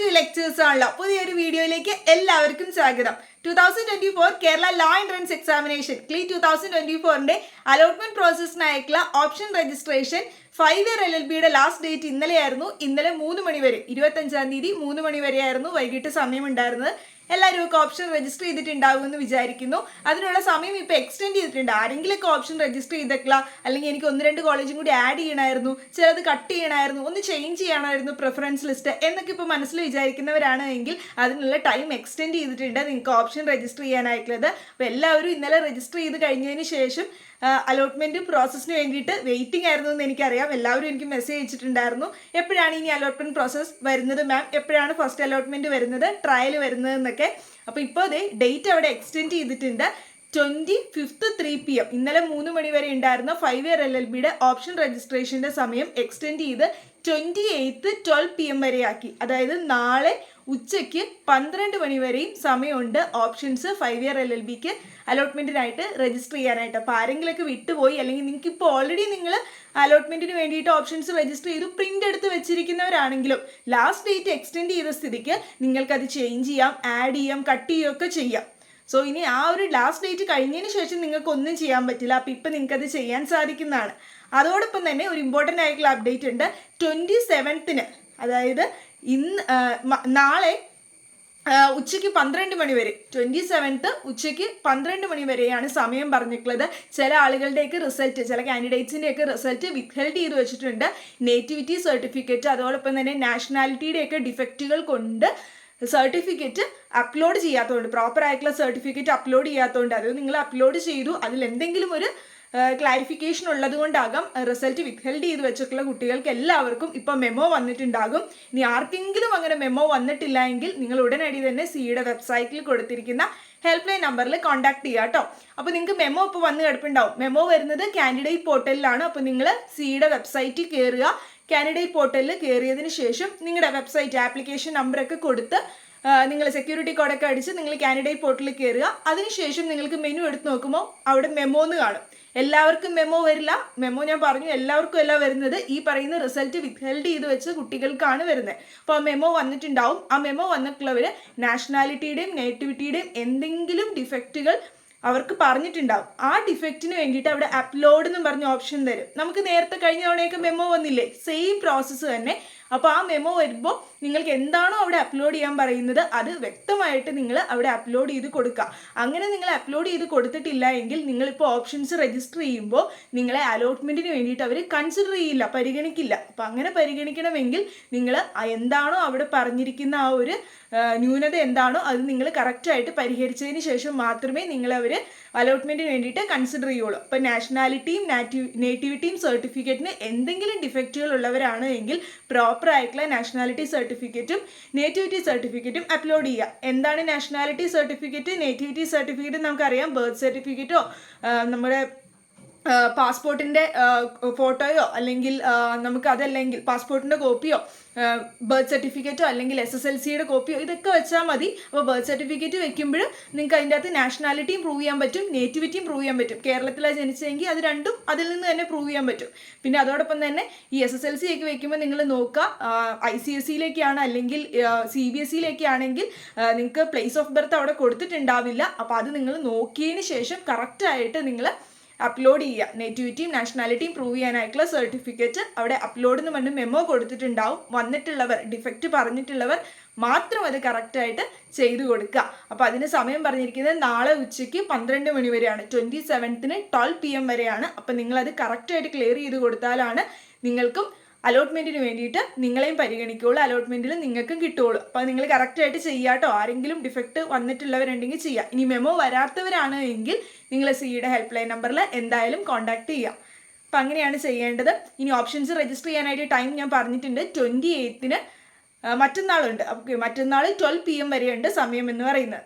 To lectures ആണല്ലോ പുതിയൊരു വീഡിയോയിലേക്ക് എല്ലാവർക്കും സ്വാഗതം. Two thousand twenty four Kerala law entrance examination ക്ലീ ടു തൗസൻഡ് ട്വന്റി ഫോറിന്റെ allotment പ്രോസസ്സിനായിട്ടുള്ള option registration five year L L ബിയുടെ ലാസ്റ്റ് ഡേറ്റ് ഇന്നലെയായിരുന്നു. ഇന്നലെ മൂന്ന് മണി വരെ ഇരുപത്തഞ്ചാം തീയതി മൂന്ന് മണി വരെയായിരുന്നു വൈകിട്ട് സമയം ഉണ്ടായിരുന്നത് എല്ലാവരും ഒക്കെ ഓപ്ഷൻ രജിസ്റ്റർ ചെയ്തിട്ടുണ്ടാവും എന്ന് വിചാരിക്കുന്നു. അതിനുള്ള സമയം ഇപ്പോൾ എക്സ്റ്റെൻഡ് ചെയ്തിട്ടുണ്ട്. ആരെങ്കിലുമൊക്കെ ഓപ്ഷൻ രജിസ്റ്റർ ചെയ്തേക്കില്ല അല്ലെങ്കിൽ എനിക്ക് ഒന്ന് രണ്ട് കോളേജും കൂടി ആഡ് ചെയ്യണമായിരുന്നു ചിലത് കട്ട് ചെയ്യണമായിരുന്നു ഒന്ന് ചേഞ്ച് ചെയ്യണമായിരുന്നു പ്രിഫറൻസ് ലിസ്റ്റ് എന്നൊക്കെ ഇപ്പോൾ മനസ്സിൽ വിചാരിക്കുന്നവരാണ് എങ്കിൽ അതിനുള്ള ടൈം എക്സ്റ്റെൻഡ് ചെയ്തിട്ടുണ്ട്. നിങ്ങൾക്ക് ഓപ്ഷൻ രജിസ്റ്റർ ചെയ്യാനായിട്ടുള്ളത്. അപ്പോൾ എല്ലാവരും ഇന്നലെ രജിസ്റ്റർ ചെയ്ത് കഴിഞ്ഞതിന് ശേഷം അലോട്ട്മെന്റ് പ്രോസസ്സിന് വേണ്ടിയിട്ട് വെയിറ്റിംഗ് ആയിരുന്നു എന്ന് എനിക്കറിയാം. എല്ലാവരും എനിക്ക് മെസ്സേജ് അയച്ചിട്ടുണ്ടായിരുന്നു. എപ്പോഴാണ് ഇനി അലോട്ട്മെന്റ് പ്രോസസ്സ് വരുന്നത് മാം എപ്പോഴാണ് ഫസ്റ്റ് അലോട്ട്മെന്റ് വരുന്നത് ട്രയൽ വരുന്നത് എന്നൊക്കെ. അപ്പോൾ ഇപ്പോൾ അതെ ഡേറ്റ് അവിടെ എക്സ്റ്റെൻഡ് ചെയ്തിട്ടുണ്ട്. Twenty fifth three P M ഇന്നലെ മൂന്ന് മണി വരെ ഉണ്ടായിരുന്ന ഫൈവ് ഇയർ എൽ എൽ ബിയുടെ ഓപ്ഷൻ രജിസ്ട്രേഷന്റെ സമയം എക്സ്റ്റെൻഡ് ചെയ്ത് twenty eighth twelve P M വരെയാക്കി അതായത് നാളെ ഉച്ചയ്ക്ക് പന്ത്രണ്ട് മണി വരെയും സമയമുണ്ട്. Options five year L L ബിക്ക് അലോട്ട്മെന്റിനായിട്ട് രജിസ്റ്റർ ചെയ്യാനായിട്ട്. അപ്പോൾ ആരെങ്കിലൊക്കെ വിട്ടുപോയി അല്ലെങ്കിൽ നിങ്ങൾക്ക് ഇപ്പോൾ ഓൾറെഡി നിങ്ങൾ അലോട്ട്മെന്റിന് വേണ്ടിയിട്ട് ഓപ്ഷൻസ് രജിസ്റ്റർ ചെയ്തു പ്രിന്റ് എടുത്ത് വെച്ചിരിക്കുന്നവരാണെങ്കിലും ലാസ്റ്റ് ഡേറ്റ് എക്സ്റ്റെൻഡ് ചെയ്ത സ്ഥിതിക്ക് നിങ്ങൾക്കത് ചേഞ്ച് ചെയ്യാം ആഡ് ചെയ്യാം കട്ട് ചെയ്യുകയൊക്കെ ചെയ്യാം. സോ ഇനി ആ ഒരു ലാസ്റ്റ് ഡേറ്റ് കഴിഞ്ഞതിന് ശേഷം നിങ്ങൾക്ക് ഒന്നും ചെയ്യാൻ പറ്റില്ല. അപ്പോൾ ഇപ്പം നിങ്ങൾക്ക് അത് ചെയ്യാൻ സാധിക്കുന്നതാണ്. അതോടൊപ്പം തന്നെ ഒരു ഇമ്പോർട്ടന്റ് ആയിട്ടുള്ള അപ്ഡേറ്റ് ഉണ്ട്. ട്വന്റി സെവൻത്തിന് അതായത് ഇന്ന് നാളെ ഉച്ചയ്ക്ക് പന്ത്രണ്ട് മണി വരെ ട്വന്റി സെവൻത്ത് ഉച്ചയ്ക്ക് പന്ത്രണ്ട് മണി വരെയാണ് സമയം പറഞ്ഞിട്ടുള്ളത്. ചില ആളുകളുടെയൊക്കെ റിസൾട്ട് ചില കാൻഡിഡേറ്റ്സിന്റെയൊക്കെ റിസൾട്ട് വിത്ത്ഹെൽഡ് ചെയ്ത് വെച്ചിട്ടുണ്ട്. നേറ്റിവിറ്റി സർട്ടിഫിക്കറ്റ് അതോടൊപ്പം തന്നെ നാഷണാലിറ്റിയുടെയൊക്കെ ഡിഫക്റ്റുകൾ കൊണ്ട് സർട്ടിഫിക്കറ്റ് അപ്ലോഡ് ചെയ്യാത്തതുകൊണ്ട് പ്രോപ്പർ ആയിട്ടുള്ള സർട്ടിഫിക്കറ്റ് അപ്ലോഡ് ചെയ്യാത്തതുകൊണ്ട് അത് നിങ്ങൾ അപ്ലോഡ് ചെയ്തു. അതിൽ എന്തെങ്കിലും ഒരു ക്ലാരിഫിക്കേഷൻ ഉള്ളത് കൊണ്ടാകാം. റിസൾട്ട് വിത്ത്ഹെൽഡ് ചെയ്ത് വെച്ചിട്ടുള്ള കുട്ടികൾക്ക് എല്ലാവർക്കും ഇപ്പോൾ മെമ്മോ വന്നിട്ടുണ്ടാകും. ഇനി ആർക്കെങ്കിലും അങ്ങനെ മെമ്മോ വന്നിട്ടില്ല എങ്കിൽ നിങ്ങൾ ഉടനടി തന്നെ സിയുടെ വെബ്സൈറ്റിൽ കൊടുത്തിരിക്കുന്ന ഹെൽപ്പ് ലൈൻ നമ്പറിൽ കോൺടാക്ട് ചെയ്യുക കേട്ടോ അപ്പോൾ നിങ്ങൾക്ക് മെമ്മോ ഇപ്പോൾ വന്ന് കിടപ്പുണ്ടാവും. മെമ്മോ വരുന്നത് കാൻഡിഡേറ്റ് പോർട്ടലിലാണ് അപ്പോൾ നിങ്ങൾ സിയുടെ വെബ്സൈറ്റിൽ കയറുക കാൻഡിഡേറ്റ് പോർട്ടലിൽ കയറിയതിന് ശേഷം നിങ്ങളുടെ വെബ്സൈറ്റ് ആപ്ലിക്കേഷൻ നമ്പറൊക്കെ കൊടുത്ത് നിങ്ങൾ സെക്യൂരിറ്റി കോഡൊക്കെ അടിച്ച് നിങ്ങൾ കാൻഡിഡേറ്റ് പോർട്ടലിൽ കയറുക അതിനുശേഷം നിങ്ങൾക്ക് മെനു എടുത്ത് നോക്കുമ്പോൾ അവിടെ മെമ്മോ എന്ന് കാണും. എല്ലാവർക്കും മെമ്മോ വരില്ല. മെമ്മോ ഞാൻ പറഞ്ഞു എല്ലാവർക്കും അല്ല വരുന്നത്. ഈ പറയുന്ന റിസൾട്ട് വിത്ത്ഹെൽഡ് ചെയ്ത് വെച്ച് കുട്ടികൾക്കാണ് വരുന്നത്. അപ്പോൾ ആ മെമ്മോ വന്നിട്ടുണ്ടാവും. ആ മെമ്മോ വന്നിട്ടുള്ളവർ നാഷണാലിറ്റിയുടെയും നേറ്റിവിറ്റിയുടെയും എന്തെങ്കിലും ഡിഫക്റ്റുകൾ അവർക്ക് പറഞ്ഞിട്ടുണ്ടാവും. ആ ഡിഫക്റ്റിന് വേണ്ടിയിട്ട് അവിടെ അപ്ലോഡ് എന്നും പറഞ്ഞ ഓപ്ഷൻ തരും. നമുക്ക് നേരത്തെ കഴിഞ്ഞ തവണയൊക്കെ മെമ്മോ വന്നില്ലേ? സെയിം പ്രോസസ്സ് തന്നെ അപ്പോൾ ആ മെമ്മോ വരുമ്പോൾ നിങ്ങൾക്ക് എന്താണോ അവിടെ അപ്ലോഡ് ചെയ്യാൻ പറയുന്നത് അത് വ്യക്തമായിട്ട് നിങ്ങൾ അവിടെ അപ്ലോഡ് ചെയ്ത് കൊടുക്കുക അങ്ങനെ നിങ്ങൾ അപ്ലോഡ് ചെയ്ത് കൊടുത്തിട്ടില്ല എങ്കിൽ നിങ്ങളിപ്പോൾ ഓപ്ഷൻസ് രജിസ്റ്റർ ചെയ്യുമ്പോൾ നിങ്ങളെ അലോട്ട്മെന്റിന് വേണ്ടിയിട്ട് അവർ കൺസിഡർ ചെയ്യില്ല പരിഗണിക്കില്ല. അപ്പോൾ അങ്ങനെ പരിഗണിക്കണമെങ്കിൽ നിങ്ങൾ എന്താണോ അവിടെ പറഞ്ഞിരിക്കുന്ന ആ ഒരു ന്യൂനത എന്താണോ അത് നിങ്ങൾ കറക്റ്റായിട്ട് പരിഹരിച്ചതിന് ശേഷം മാത്രമേ നിങ്ങളവർ അലോട്ട്മെന്റിന് വേണ്ടിയിട്ട് കൺസിഡർ ചെയ്യുള്ളൂ. അപ്പോൾ നാഷണാലിറ്റിയും നാറ്റീവ് നേറ്റിവിറ്റിയും സർട്ടിഫിക്കറ്റിന് എന്തെങ്കിലും ഡിഫക്റ്റുകൾ ഉള്ളവരാണ് എങ്കിൽ പ്രോപ്പർ ആയിട്ടുള്ള നാഷണാലിറ്റി സർട്ടിഫിക്കറ്റും നേറ്റിവിറ്റി സർട്ടിഫിക്കറ്റും അപ്ലോഡ് ചെയ്യുക. എന്താണ് നാഷണാലിറ്റി സർട്ടിഫിക്കറ്റ് നേറ്റിവിറ്റി സർട്ടിഫിക്കറ്റ് നമുക്കറിയാം. ബർത്ത് സർട്ടിഫിക്കറ്റോ നമ്മുടെ പാസ്പോർട്ടിന്റെ ഫോട്ടോയോ അല്ലെങ്കിൽ നമുക്ക് അതല്ലെങ്കിൽ പാസ്പോർട്ടിന്റെ കോപ്പിയോ ബർത്ത് സർട്ടിഫിക്കറ്റോ അല്ലെങ്കിൽ എസ് എസ് എൽ സിയുടെ കോപ്പിയോ ഇതൊക്കെ വെച്ചാൽ മതി. അപ്പോൾ ബർത്ത് സർട്ടിഫിക്കറ്റ് വെക്കുമ്പോൾ നിങ്ങൾക്ക് അതിന്റെ അകത്ത് നാഷണാലിറ്റിയും പ്രൂവ് ചെയ്യാൻ പറ്റും നേറ്റിവിറ്റിയും പ്രൂവ് ചെയ്യാൻ പറ്റും. കേരളത്തിലാണ് ജനിച്ചതെങ്കിൽ അത് രണ്ടും അതിൽ നിന്ന് തന്നെ പ്രൂവ് ചെയ്യാൻ പറ്റും. പിന്നെ അതോടൊപ്പം തന്നെ ഈ എസ് എസ് എൽ സി ഒക്കെ വെക്കുമ്പോൾ നിങ്ങൾ നോക്കുക ഐ സി എസ് സിയിലേക്കാണ് അല്ലെങ്കിൽ സി ബി എസ് സിയിലേക്കാണെങ്കിൽ നിങ്ങൾക്ക് പ്ലേസ് ഓഫ് ബർത്ത് അവിടെ കൊടുത്തിട്ടുണ്ടാവില്ല. അപ്പോൾ അത് നിങ്ങൾ നോക്കിയതിന് ശേഷം കറക്റ്റായിട്ട് നിങ്ങൾ അപ്ലോഡ് ചെയ്യുക. നേറ്റിവിറ്റിയും നാഷണാലിറ്റിയും പ്രൂവ് ചെയ്യാനായിട്ടുള്ള സർട്ടിഫിക്കറ്റ് അവിടെ അപ്ലോഡ് എന്ന് പറഞ്ഞ് മെമ്മോ കൊടുത്തിട്ടുണ്ടാവും. വന്നിട്ടുള്ളവർ ഡിഫക്റ്റ് പറഞ്ഞിട്ടുള്ളവർ മാത്രം അത് കറക്റ്റായിട്ട് ചെയ്തു കൊടുക്കുക. അപ്പോൾ അതിന് സമയം പറഞ്ഞിരിക്കുന്നത് നാളെ ഉച്ചയ്ക്ക് പന്ത്രണ്ട് മണി വരെയാണ്. ട്വന്റി സെവൻത്തിന് ട്വൽവ് പി എം വരെയാണ്. അപ്പോൾ നിങ്ങളത് കറക്റ്റായിട്ട് ക്ലിയർ ചെയ്ത് കൊടുത്താലാണ് നിങ്ങൾക്കും അലോട്ട്മെന്റിന് വേണ്ടിയിട്ട് നിങ്ങളെയും പരിഗണിക്കുകയുള്ളൂ. അലോട്ട്മെന്റിൽ നിങ്ങൾക്കും കിട്ടുകയുള്ളൂ. അപ്പോൾ നിങ്ങൾ കറക്റ്റായിട്ട് ചെയ്യാട്ടോ ആരെങ്കിലും ഡിഫക്റ്റ് വന്നിട്ടുള്ളവരുണ്ടെങ്കിൽ ചെയ്യുക. ഇനി മെമോ വരാത്തവരാണ് എങ്കിൽ നിങ്ങൾ സിയുടെ ഹെൽപ്പ് ലൈൻ നമ്പറിൽ എന്തായാലും കോൺടാക്ട് ചെയ്യാം അപ്പം അങ്ങനെയാണ് ചെയ്യേണ്ടത്. ഇനി ഓപ്ഷൻസ് രജിസ്റ്റർ ചെയ്യാനായിട്ട് ടൈം ഞാൻ പറഞ്ഞിട്ടുണ്ട്. ട്വന്റി എയ്ത്തിന് മറ്റന്നാളുണ്ട്. ഓക്കെ മറ്റന്നാൾ ട്വൽവ് പി എം വരെയുണ്ട് സമയം എന്ന് പറയുന്നത്.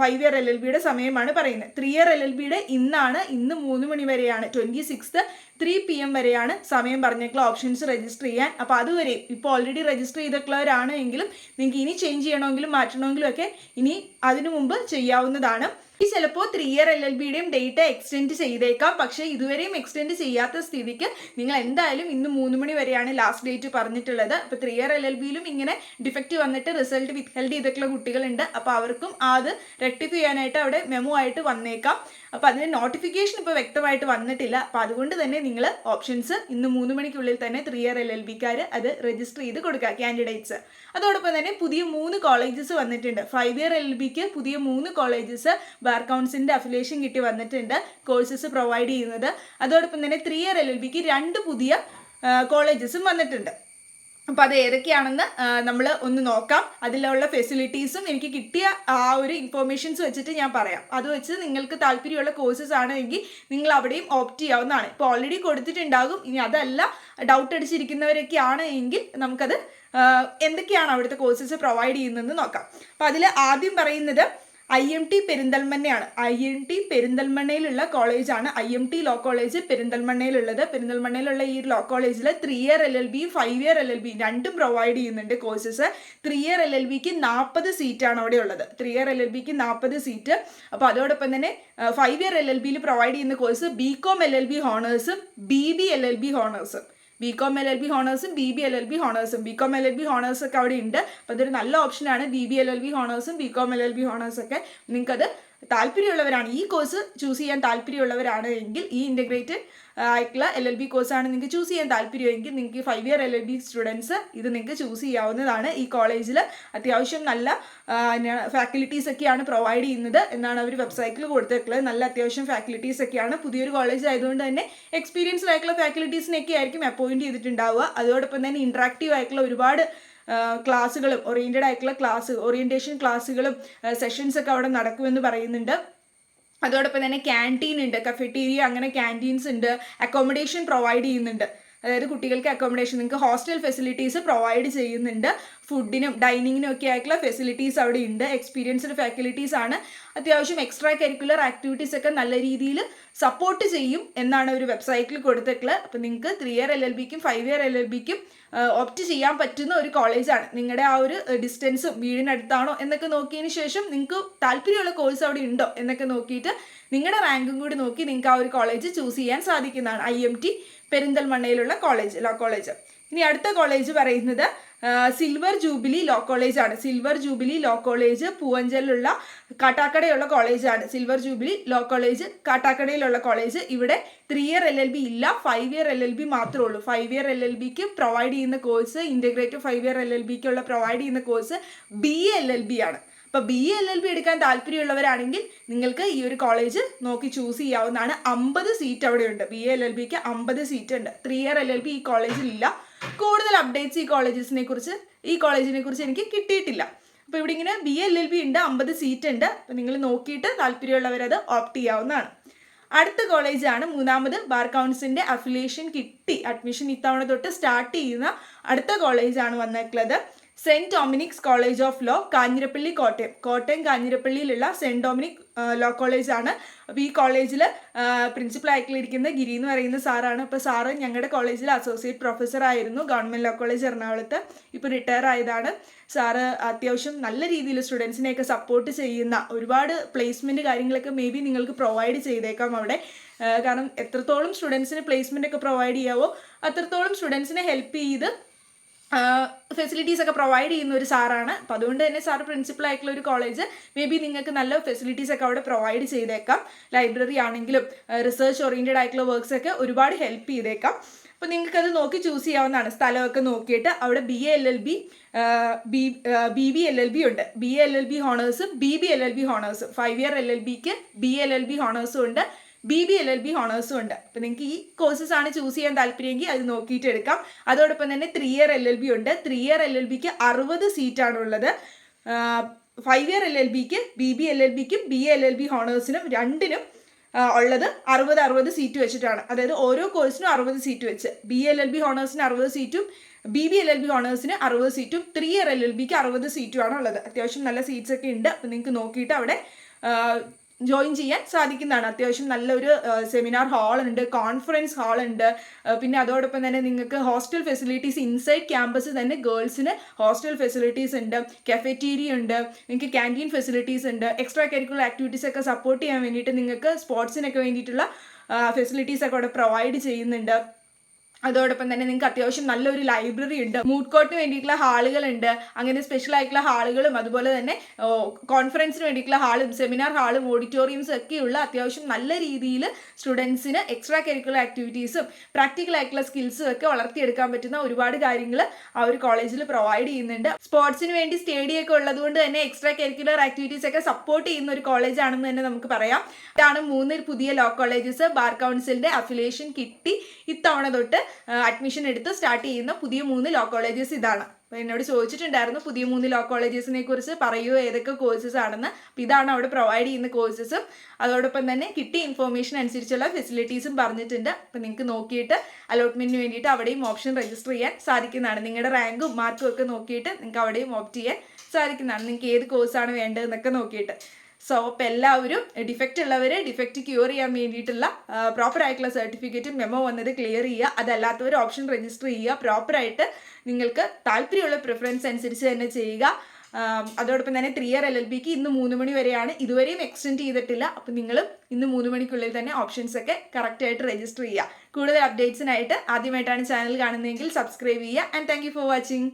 ഫൈവ് ഇയർ എൽ എൽ ബിയുടെ സമയമാണ് പറയുന്നത്. ത്രീ ഇയർ എൽ എൽ ബിയുടെ ഇന്നാണ് ഇന്ന് മൂന്ന് മണി വരെയാണ് twenty sixth three P M വരെയാണ് സമയം പറഞ്ഞേക്കുള്ള ഓപ്ഷൻസ് രജിസ്റ്റർ ചെയ്യാൻ. അപ്പോൾ അതുവരെ ഇപ്പോൾ ഓൾറെഡി രജിസ്റ്റർ ചെയ്തിട്ടുള്ളവരാണ് എങ്കിലും നിങ്ങൾക്ക് ഇനി ചേഞ്ച് ചെയ്യണമെങ്കിലും മാറ്റണമെങ്കിലും ഒക്കെ ഇനി അതിനു മുമ്പ് ചെയ്യാവുന്നതാണ്. ഈ ചിലപ്പോൾ ത്രീ ഇയർ എൽ എൽ ബിയുടെയും ഡേറ്റ് എക്സ്റ്റെൻഡ് ചെയ്തേക്കാം. പക്ഷേ ഇതുവരെയും എക്സ്റ്റെൻഡ് ചെയ്യാത്ത സ്ഥിതിക്ക് നിങ്ങൾ എന്തായാലും ഇന്ന് മൂന്ന് മണി വരെയാണ് ലാസ്റ്റ് ഡേറ്റ് പറഞ്ഞിട്ടുള്ളത്. അപ്പോൾ ത്രീ ഇയർ എൽ എൽ ബിയിലും ഇങ്ങനെ ഡിഫക്റ്റ് വന്നിട്ട് റിസൾട്ട് വിത്ത്ഹെൽഡ് ചെയ്തിട്ടുള്ള കുട്ടികളുണ്ട്. അപ്പോൾ അവർക്കും അത് റെക്ടിഫൈ ചെയ്യാനായിട്ട് അവിടെ മെമോ ആയിട്ട് വന്നേക്കാം. അപ്പോൾ അതിന് നോട്ടിഫിക്കേഷൻ ഇപ്പോൾ വ്യക്തമായിട്ട് വന്നിട്ടില്ല. അപ്പോൾ അതുകൊണ്ട് തന്നെ നിങ്ങൾ ഓപ്ഷൻസ് ഇന്ന് മൂന്ന് മണിക്കുള്ളിൽ തന്നെ ത്രീ ഇയർ എൽ എൽ ബിക്കാർ അത് രജിസ്റ്റർ ചെയ്ത് കൊടുക്കുക കാൻഡിഡേറ്റ്സ് അതോടൊപ്പം തന്നെ പുതിയ മൂന്ന് കോളേജസ് വന്നിട്ടുണ്ട്. ഫൈവ് ഇയർ എൽ ബിക്ക് പുതിയ മൂന്ന് കോളേജസ് ബാർ കൗൺസിലിന്റെ അഫിലിയേഷൻ കിട്ടി വന്നിട്ടുണ്ട് കോഴ്സസ് പ്രൊവൈഡ് ചെയ്യുന്നത്. അതോടൊപ്പം തന്നെ ത്രീ ഇയർ എൽ എൽ ബിക്ക് രണ്ട് പുതിയ കോളേജസും വന്നിട്ടുണ്ട്. അപ്പോൾ അത് ഏതൊക്കെയാണെന്ന് നമ്മൾ ഒന്ന് നോക്കാം. അതിലുള്ള ഫെസിലിറ്റീസും എനിക്ക് കിട്ടിയ ആ ഒരു ഇൻഫോർമേഷൻസ് വെച്ചിട്ട് ഞാൻ പറയാം. അത് വെച്ച് നിങ്ങൾക്ക് താല്പര്യമുള്ള കോഴ്സസ് ആണെങ്കിൽ നിങ്ങൾ അവിടെയും ഓപ്റ്റ് ചെയ്യാവുന്നതാണ്. ഇപ്പോൾ ഓൾറെഡി കൊടുത്തിട്ടുണ്ടാകും. ഇനി അതല്ല ഡൗട്ട് അടിച്ചിരിക്കുന്നവരൊക്കെ ആണ് എങ്കിൽ നമുക്കത് എന്തൊക്കെയാണ് അവിടുത്തെ കോഴ്സസ് പ്രൊവൈഡ് ചെയ്യുന്നതെന്ന് നോക്കാം. അപ്പോൾ അതിൽ ആദ്യം പറയുന്നത് ഐ എം ടി പെരിന്തൽമണ്ണയാണ്. ഐ എം ടി പെരിന്തൽമണ്ണയിലുള്ള കോളേജാണ്. I M T law college പെരിന്തൽമണ്ണയിലുള്ളത്. പെരിന്തൽമണ്ണയിലുള്ള ഈ ലോ കോളേജിൽ three year L L B five year L L B രണ്ടും പ്രൊവൈഡ് ചെയ്യുന്നുണ്ട് courses three year L L ബിക്ക് നാൽപ്പത് സീറ്റാണ് അവിടെ ഉള്ളത്. ത്രീ ഇയർ എൽ എൽ ബിക്ക് നാൽപ്പത് സീറ്റ് അപ്പോൾ അതോടൊപ്പം തന്നെ ഫൈവ് ഇയർ എൽ എൽ ബിയിൽ പ്രൊവൈഡ് ചെയ്യുന്ന course B com L L B ഹോണേഴ്സും B B L L B ഹോണേഴ്സും B com L L B ഹോണേഴ്സും B B L L B ഹോണേഴ്സും B com L L B honours ഒക്കെ അവിടെ ഉണ്ട്. അപ്പോൾ അതൊരു നല്ല ഓപ്ഷനാണ് B B L L B ഹോണേഴ്സും B com L L B ഹോണേഴ്സൊക്കെ നിങ്ങൾക്കത് താല്പര്യമുള്ളവരാണ്. ഈ കോഴ്സ് ചൂസ് ചെയ്യാൻ താല്പര്യമുള്ളവരാണ് എങ്കിൽ ഈ ഇന്റഗ്രേറ്റഡ് ആയിട്ടുള്ള എൽ എൽ ബി കോഴ്സാണ് നിങ്ങൾക്ക് ചൂസ് ചെയ്യാൻ താല്പര്യമെങ്കിൽ നിങ്ങൾക്ക് five year L L B students ഇത് നിങ്ങൾക്ക് ചൂസ് ചെയ്യാവുന്നതാണ്. ഈ കോളേജിൽ അത്യാവശ്യം നല്ല ഫാക്കൽറ്റീസ് ഒക്കെയാണ് പ്രൊവൈഡ് ചെയ്യുന്നത് എന്നാണ് അവർ വെബ്സൈറ്റിൽ കൊടുത്തിട്ടുള്ളത്. നല്ല അത്യാവശ്യം ഫാക്കൽറ്റീസ് ഒക്കെയാണ്. പുതിയൊരു കോളേജ് ആയതുകൊണ്ട് തന്നെ എക്സ്പീരിയൻസ്ഡ് ആയിട്ടുള്ള ഫാക്കൽറ്റീസിനെയൊക്കെ ആയിരിക്കും അപ്പോയിന്റ് ചെയ്തിട്ടുണ്ടാവുക. അതോടൊപ്പം തന്നെ ഇൻട്രാക്റ്റീവ് ആയിട്ടുള്ള ഒരുപാട് ക്ലാസ്സുകളും ഓറിയന്റഡ് ആയിട്ടുള്ള ക്ലാസ് ഓറിയന്റേഷൻ ക്ലാസ്സുകളും സെഷൻസ് ഒക്കെ അവിടെ നടക്കുമെന്ന് പറയുന്നുണ്ട്. അതോടൊപ്പം തന്നെ ക്യാന്റീൻ ഉണ്ട് കഫറ്റീരിയ അങ്ങനെ ക്യാന്റീൻസ് ഉണ്ട് അക്കോമഡേഷൻ പ്രൊവൈഡ് ചെയ്യുന്നുണ്ട്. അതായത് കുട്ടികൾക്ക് അക്കോമഡേഷൻ നിങ്ങൾക്ക് ഹോസ്റ്റൽ ഫെസിലിറ്റീസ് പ്രൊവൈഡ് ചെയ്യുന്നുണ്ട്. ഫുഡിനും ഡൈനിങ്ങിനും ഒക്കെ ആയിട്ടുള്ള ഫെസിലിറ്റീസ് അവിടെ ഉണ്ട്. എക്സ്പീരിയൻസ്ഡ് ഫാക്കൽറ്റീസ് ആണ്. അത്യാവശ്യം എക്സ്ട്രാ കരിക്കുലർ ആക്ടിവിറ്റീസ് ഒക്കെ നല്ല രീതിയിൽ സപ്പോർട്ട് ചെയ്യും എന്നാണ് ഒരു വെബ്സൈറ്റിൽ കൊടുത്തിട്ടുള്ളത്. അപ്പോൾ നിങ്ങൾക്ക് ത്രീ ഇയർ എൽ എൽ ബിക്കും ഫൈവ് ഇയർ എൽ എൽ ബിക്കും ഓപ്റ്റ് ചെയ്യാൻ പറ്റുന്ന ഒരു കോളേജാണ് നിങ്ങളുടെ ആ ഒരു ഡിസ്റ്റൻസും വീടിനടുത്താണോ എന്നൊക്കെ നോക്കിയതിന് ശേഷം നിങ്ങൾക്ക് താല്പര്യമുള്ള കോഴ്സ് അവിടെ ഉണ്ടോ എന്നൊക്കെ നോക്കിയിട്ട് നിങ്ങളുടെ റാങ്കും കൂടി നോക്കി നിങ്ങൾക്ക് ആ ഒരു കോളേജ് ചൂസ് ചെയ്യാൻ സാധിക്കുന്നതാണ്. ഐ എം ടി പെരിന്തൽമണ്ണയിലുള്ള കോളേജ് ലോ കോളേജ് ഇനി അടുത്ത കോളേജ് പറയുന്നത് സിൽവർ ജൂബിലി ലോ കോളേജാണ് സിൽവർ ജൂബിലി ലോ കോളേജ് പൂവഞ്ചലിലുള്ള കാട്ടാക്കടയുള്ള കോളേജാണ് സിൽവർ ജൂബിലി ലോ കോളേജ് കാട്ടാക്കടയിലുള്ള കോളേജ് ഇവിടെ three year L L B ഇല്ല five year L L B മാത്രമേ ഉള്ളൂ. ഫൈവ് ഇയർ എൽ എൽ ബിക്ക് പ്രൊവൈഡ് ചെയ്യുന്ന course integrated five year L L ബിക്കുള്ള provide ചെയ്യുന്ന course B L L B ആണ്. അപ്പോൾ ബി എൽ എൽ ബി എടുക്കാൻ താല്പര്യമുള്ളവരാണെങ്കിൽ നിങ്ങൾക്ക് ഈ ഒരു കോളേജ് നോക്കി ചൂസ് ചെയ്യാവുന്നതാണ്. അമ്പത് സീറ്റ് അവിടെയുണ്ട്. ബി എൽ എൽ ബിക്ക് അമ്പത് സീറ്റ് ഉണ്ട്. Three year L L B ഈ കോളേജിൽ ഇല്ല. കൂടുതൽ അപ്ഡേറ്റ്സ് ഈ കോളേജസിനെ കുറിച്ച് ഈ കോളേജിനെ കുറിച്ച് എനിക്ക് കിട്ടിയിട്ടില്ല. അപ്പോൾ ഇവിടെ ഇങ്ങനെ ബി എൽ എൽ ബി ഉണ്ട് അമ്പത് സീറ്റ് ഉണ്ട്. അപ്പോൾ നിങ്ങൾ നോക്കിയിട്ട് താല്പര്യമുള്ളവരത് ഓപ്റ്റ് ചെയ്യാവുന്നതാണ്. അടുത്ത കോളേജാണ് മൂന്നാമത് ബാർ കൗൺസിലിന്റെ അഫിലിയേഷൻ കിട്ടി. അഡ്മിഷൻ ഇത്തവണ തൊട്ട് സ്റ്റാർട്ട് ചെയ്യുന്ന അടുത്ത കോളേജാണ് വന്നിട്ടുള്ളത്. Saint Dominic's college of law Kanjirappally Kottayam. Kottayam കാഞ്ഞിരപ്പള്ളിയിലുള്ള Saint Dominic law കോളേജാണ്. അപ്പോൾ ഈ കോളേജിൽ പ്രിൻസിപ്പൽ ആയിട്ടിരിക്കുന്ന ഗിരി എന്ന് പറയുന്ന സാറാണ്. അപ്പോൾ സാറ് ഞങ്ങളുടെ കോളേജിൽ അസോസിയേറ്റ് പ്രൊഫസർ ആയിരുന്നു. ഗവൺമെന്റ് ലോ കോളേജ് എറണാകുളത്ത് ഇപ്പോൾ റിട്ടയർ ആയതാണ്. സാറ് അത്യാവശ്യം നല്ല രീതിയിൽ സ്റ്റുഡൻസിനെയൊക്കെ സപ്പോർട്ട് ചെയ്യുന്ന ഒരുപാട് പ്ലേസ്മെന്റ് കാര്യങ്ങളൊക്കെ മേ ബി നിങ്ങൾക്ക് പ്രൊവൈഡ് ചെയ്തേക്കാം അവിടെ. കാരണം എത്രത്തോളം സ്റ്റുഡൻസിന് പ്ലേസ്മെന്റ് ഒക്കെ പ്രൊവൈഡ് ചെയ്യാവോ അത്രത്തോളം സ്റ്റുഡൻസിനെ ഹെൽപ്പ് ചെയ്ത് ഫെസിലിറ്റീസ് ഒക്കെ പ്രൊവൈഡ് ചെയ്യുന്ന ഒരു സാറാണ്. അപ്പോൾ അതുകൊണ്ട് തന്നെ സാർ പ്രിൻസിപ്പൽ ആയിട്ടുള്ള ഒരു കോളേജ് മേ ബി നിങ്ങൾക്ക് നല്ല ഫെസിലിറ്റീസ് ഒക്കെ അവിടെ പ്രൊവൈഡ് ചെയ്തേക്കാം. ലൈബ്രറി ആണെങ്കിലും റിസർച്ച് ഓറിയന്റഡ് ആയിട്ടുള്ള വർക്ക്സ് ഒക്കെ ഒരുപാട് ഹെൽപ്പ് ചെയ്തേക്കാം. അപ്പോൾ നിങ്ങൾക്കത് നോക്കി ചൂസ് ചെയ്യാവുന്നതാണ്. സ്ഥലമൊക്കെ നോക്കിയിട്ട് അവിടെ B L L B B B B L L B ഉണ്ട്. B L L B ഹോണേഴ്സും B B L L B ഹോണേഴ്സും five year L L ബിക്ക് ബി എൽ എൽ ബി ഹോണേഴ്സും ഉണ്ട്. B B L L B ഹോണേഴ്സും ഉണ്ട്. അപ്പോൾ നിങ്ങൾക്ക് ഈ courses ആണ് choose ചെയ്യാൻ താല്പര്യമെങ്കിൽ അത് നോക്കിയിട്ട് എടുക്കാം. അതോടൊപ്പം തന്നെ three year L L B ഉണ്ട്. ത്രീ ഇയർ എൽ എൽ ബിക്ക് അറുപത് സീറ്റാണുള്ളത് ഫൈവ് ഇയർ എൽ എൽ ബിക്ക് ബി ബി എൽ എൽ ബിക്കും ബി എൽ എൽ ബി ഹോണേഴ്സിനും രണ്ടിനും ഉള്ളത് അറുപത് അറുപത് സീറ്റ് വെച്ചിട്ടാണ്. അതായത് ഓരോ കോഴ്സിനും അറുപത് സീറ്റ് വെച്ച്. ബി എൽ എൽ ബി ഹോണേഴ്സിന് അറുപത് സീറ്റും B B L L B ഹോണേഴ്സിന് അറുപത് സീറ്റും ത്രീ ഇയർ എൽ എൽ ബിക്ക് അറുപത് സീറ്റുമാണ് ഉള്ളത്. അത്യാവശ്യം നല്ല സീറ്റ്സ് ഒക്കെ ഉണ്ട്. അപ്പോൾ നിങ്ങൾക്ക് നോക്കിയിട്ട് അവിടെ ജോയിൻ ചെയ്യാൻ സാധിക്കുന്നതാണ്. അത്യാവശ്യം നല്ലൊരു സെമിനാർ ഹാൾ ഉണ്ട് കോൺഫറൻസ് ഹാൾ ഉണ്ട്. പിന്നെ അതോടൊപ്പം തന്നെ നിങ്ങൾക്ക് ഹോസ്റ്റൽ ഫെസിലിറ്റീസ് ഇൻസൈഡ് ക്യാമ്പസ് തന്നെ ഗേൾസിന് ഹോസ്റ്റൽ ഫെസിലിറ്റീസ് ഉണ്ട് കഫറ്റീരിയ ഉണ്ട് നിങ്ങൾക്ക് ക്യാന്റീൻ ഫെസിലിറ്റീസ് ഉണ്ട്. എക്സ്ട്രാ കരിക്കുലർ ആക്ടിവിറ്റീസ് ഒക്കെ സപ്പോർട്ട് ചെയ്യാൻ വേണ്ടിയിട്ട് നിങ്ങൾക്ക് സ്പോർട്സിനൊക്കെ വേണ്ടിയിട്ടുള്ള ഫെസിലിറ്റീസ് ഒക്കെ അവിടെ പ്രൊവൈഡ് ചെയ്യുന്നുണ്ട്. അതോടൊപ്പം തന്നെ നിങ്ങൾക്ക് അത്യാവശ്യം നല്ലൊരു ലൈബ്രറി ഉണ്ട്. മൂഡ് കോർട്ടിന് വേണ്ടിയിട്ടുള്ള ഹാളുകളുണ്ട് അങ്ങനെ സ്പെഷ്യൽ ആയിട്ടുള്ള ഹാളുകളും അതുപോലെ തന്നെ കോൺഫറൻസിന് വേണ്ടിയിട്ടുള്ള ഹാളും സെമിനാർ ഹാളും ഓഡിറ്റോറിയംസും ഒക്കെയുള്ള അത്യാവശ്യം നല്ല രീതിയിൽ സ്റ്റുഡൻസിന് എക്സ്ട്രാ കരിക്കുലർ ആക്ടിവിറ്റീസും പ്രാക്ടിക്കൽ ആയിട്ടുള്ള സ്കിൽസും ഒക്കെ വളർത്തിയെടുക്കാൻ പറ്റുന്ന ഒരുപാട് കാര്യങ്ങൾ ആ ഒരു കോളേജിൽ പ്രൊവൈഡ് ചെയ്യുന്നുണ്ട്. സ്പോർട്സിന് വേണ്ടി സ്റ്റേഡിയം ഒക്കെ ഉള്ളതുകൊണ്ട് തന്നെ എക്സ്ട്രാ കരിക്കുലർ ആക്ടിവിറ്റീസ് ഒക്കെ സപ്പോർട്ട് ചെയ്യുന്ന ഒരു കോളേജ് ആണെന്ന് തന്നെ നമുക്ക് പറയാം. ഇതാണ് മൂന്ന് പുതിയ ലോ കോളേജസ് ബാർ കൗൺസിലിന്റെ അഫിലിയേഷൻ കിട്ടി ഇത്തവണ തൊട്ട്. അഡ്മിഷൻ എടുത്ത് സ്റ്റാർട്ട് ചെയ്യുന്ന പുതിയ മൂന്ന് ലോ കോളേജസ് ഇതാണ്. അപ്പോൾ എന്നോട് ചോദിച്ചിട്ടുണ്ടായിരുന്നു പുതിയ മൂന്ന് ലോ കോളേജസിനെ കുറിച്ച് പറയൂ ഏതൊക്കെ കോഴ്സസ് ആണെന്ന്. അപ്പോൾ ഇതാണ് അവിടെ പ്രൊവൈഡ് ചെയ്യുന്ന കോഴ്സസും അതോടൊപ്പം തന്നെ കിട്ടിയ ഇൻഫോർമേഷൻ അനുസരിച്ചുള്ള ഫെസിലിറ്റീസും പറഞ്ഞിട്ടുണ്ട്. അപ്പോൾ നിങ്ങൾക്ക് നോക്കിയിട്ട് അലോട്ട്മെന്റിന് വേണ്ടിയിട്ട് അവിടെയും ഓപ്ഷൻ രജിസ്റ്റർ ചെയ്യാൻ സാധിക്കുന്നതാണ്. നിങ്ങളുടെ റാങ്കും മാർക്കും ഒക്കെ നോക്കിയിട്ട് നിങ്ങൾക്ക് അവിടെയും ഓപ്റ്റ് ചെയ്യാൻ സാധിക്കുന്നതാണ്. നിങ്ങൾക്ക് ഏത് കോഴ്സാണ് വേണ്ടതെന്നൊക്കെ നോക്കിയിട്ട്. സോ അപ്പോൾ എല്ലാവരും ഡിഫക്റ്റ് ഉള്ളവർ ഡിഫക്റ്റ് ക്യൂർ ചെയ്യാൻ വേണ്ടിയിട്ടുള്ള പ്രോപ്പർ ആയിട്ടുള്ള സർട്ടിഫിക്കറ്റും മെമ്മോ വന്നത് ക്ലിയർ ചെയ്യുക. അതല്ലാത്തവർ ഓപ്ഷൻ രജിസ്റ്റർ ചെയ്യുക. പ്രോപ്പറായിട്ട് നിങ്ങൾക്ക് താല്പര്യമുള്ള പ്രിഫറൻസ് അനുസരിച്ച് തന്നെ ചെയ്യുക. അതോടൊപ്പം തന്നെ ത്രീ ഇയർ എൽ എൽ ബിക്ക് ഇന്ന് മൂന്ന് മണി വരെയാണ്. ഇതുവരെയും എക്സ്റ്റെൻഡ് ചെയ്തിട്ടില്ല. അപ്പം നിങ്ങൾ ഇന്ന് മൂന്ന് മണിക്കുള്ളിൽ തന്നെ ഓപ്ഷൻസ് ഒക്കെ കറക്റ്റായിട്ട് രജിസ്റ്റർ ചെയ്യുക. കൂടുതൽ അപ്ഡേറ്റ്സിനായിട്ട് ആദ്യമായിട്ടാണ് ചാനൽ കാണുന്നതെങ്കിൽ സബ്സ്ക്രൈബ് ചെയ്യുക. And thank for watching